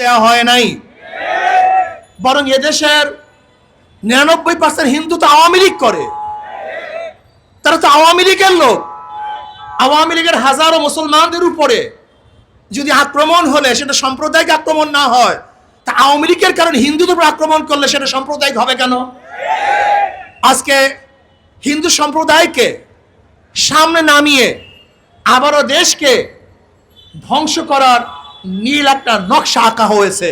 দেওয়া হয় নাই। বরং এদেশের নিরানব্বই পার্সেন্ট হিন্দু তো আওয়ামী লীগ করে। তারা তো আওয়ামী লীগের লোক। আওয়ামী লীগের হাজারো মুসলমানদের উপরে যদি আক্রমণ হলে, সেটা সাম্প্রদায়িক আক্রমণ না হয়, তা আওয়ামী লীগের কারণে হিন্দুদের উপর আক্রমণ করলে সেটা সাম্প্রদায়িক হবে কেন? আজকে হিন্দু সম্প্রদায়কে সামনে নামিয়ে আবারও দেশকে ধ্বংস করার নীল একটা নকশা আঁকা হয়েছে।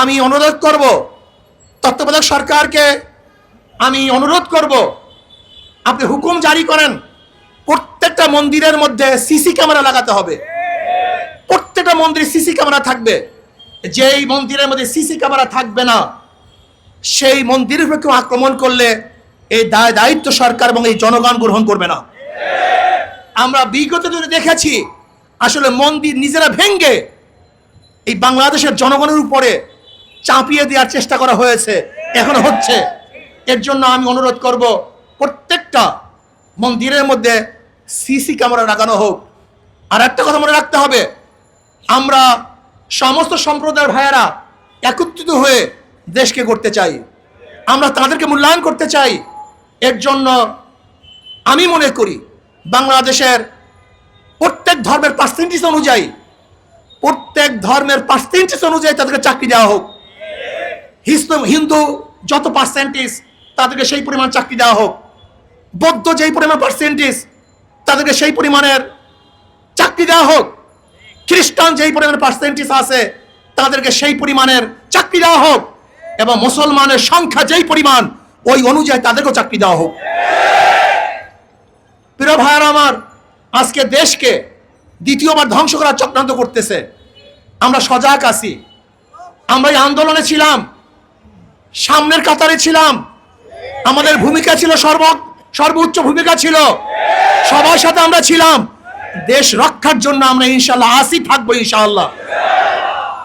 আমি অনুরোধ করব, তত্ত্বাবধায়ক সরকারকে আমি অনুরোধ করব, আপনি হুকুম জারি করেন, প্রত্যেকটা মন্দিরের মধ্যে সিসি ক্যামেরা লাগাতে হবে। প্রত্যেকটা মন্দিরে সিসি ক্যামেরা থাকবে। যেই মন্দিরের মধ্যে সিসি ক্যামেরা থাকবে না, সেই মন্দিরের উপর কেউ আক্রমণ করলে এই দায় দায়িত্ব সরকার এবং এই জনগণ গ্রহণ করবে না। আমরা বিগত দিনে দেখেছি আসলে মন্দির নিজেরা ভেঙ্গে এই বাংলাদেশের জনগণের উপরে চাপিয়ে দেওয়ার চেষ্টা করা হয়েছে, এখনও হচ্ছে। এর জন্য আমি অনুরোধ করব, প্রত্যেকটা মন্দিরের মধ্যে সিসি ক্যামেরা লাগানো হোক। আর একটা কথা মনে রাখতে হবে, আমরা সমস্ত সম্প্রদায়ের ভাইয়েরা একত্রিত হয়ে দেশকে করতে চাই। আমরা তাদেরকে মূল্যায়ন করতে চাই। এর জন্য আমি মনে করি, বাংলাদেশের প্রত্যেক ধর্মের পার্সেন্টেজ অনুযায়ী, প্রত্যেক ধর্মের পার্সেন্টেজ অনুযায়ী তাদেরকে চাকরি দেওয়া হোক। হিন্দু যত পার্সেন্টেজ তাদেরকে সেই পরিমাণ চাকরি দেওয়া হোক। বৌদ্ধ যেই পরিমাণ পার্সেন্টেজ তাদেরকে সেই পরিমাণের চাকরি দেওয়া হোক। খ্রিস্টান যেই পরিমাণের পার্সেন্টেজ আছে, তাদেরকে সেই পরিমাণের চাকরি দেওয়া হোক এবং মুসলমানের সংখ্যা যেই পরিমাণ, ওই অনুযায়ী তাদেরকেও চাকরি দেওয়া হোক। প্রিয় ভাইয়ার আমার, আজকে দেশকে দ্বিতীয়বার ধ্বংস করার চক্রান্ত করতেছে। আমরা সজাগ আছি। আমরা এই আন্দোলনে ছিলাম। সামনের কাতারে ছিলাম। আমাদের ভূমিকা ছিল সর্ব, সর্বোচ্চ ভূমিকা ছিল। সবার সাথে আমরা ছিলাম। দেশ রক্ষার জন্য আমরা ইনশাল্লাহ আসি, থাকব ইনশাআল্লাহ।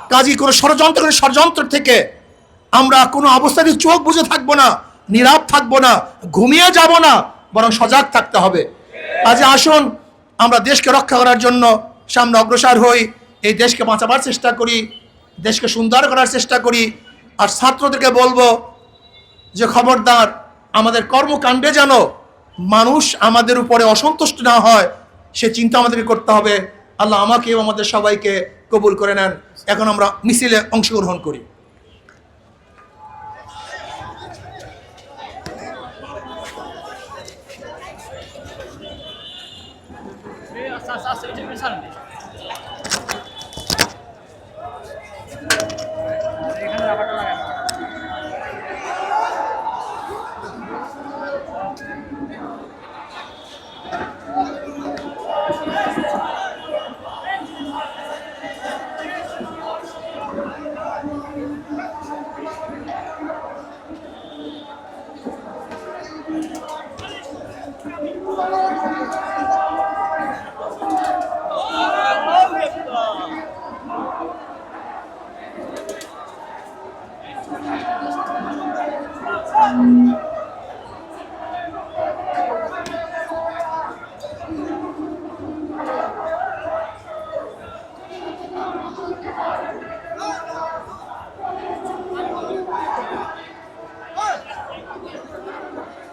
কাজী কোনো ষড়যন্ত্র ষড়যন্ত্র থেকে আমরা কোনো অবস্থাতে চোখ বুঝে থাকব না, নীরব থাকব না, ঘুমিয়ে যাব না, বরং সজাগ থাকতে হবে। কাজে আসুন আমরা দেশকে রক্ষা করার জন্য সামনে অগ্রসর হই, এই দেশকে বাঁচাবার চেষ্টা করি, দেশকে সুন্দর করার চেষ্টা করি। আর ছাত্রদেরকে বলব যে, খবরদার, আমাদের কর্মকাণ্ডে যেন মানুষ আমাদের উপরে অসন্তুষ্ট না হয়, সে চিন্তা আমাদেরকে করতে হবে। আল্লাহ আমাকে এবং আমাদের সবাইকে কবুল করে নেন। এখন আমরা মিছিলে অংশগ্রহণ করি। 没有啥啥手机没上了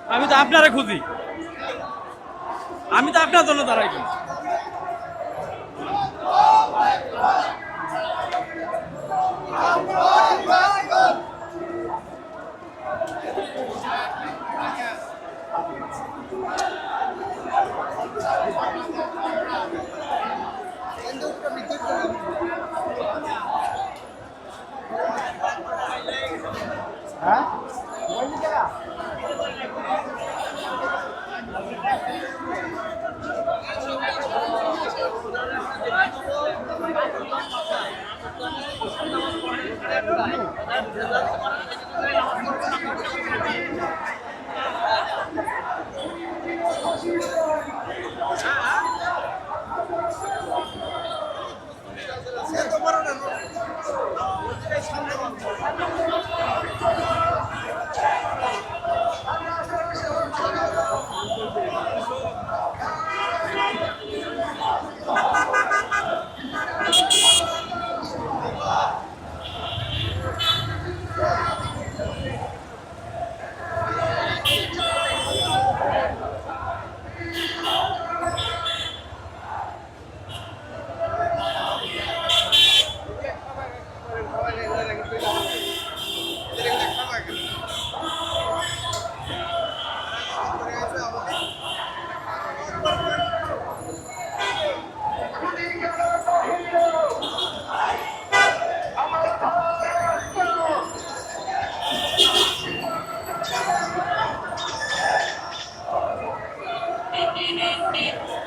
আমি তো আপনারা খুঁজি। আমি তো আপনার জন্য দাঁড়াই Come on. United States.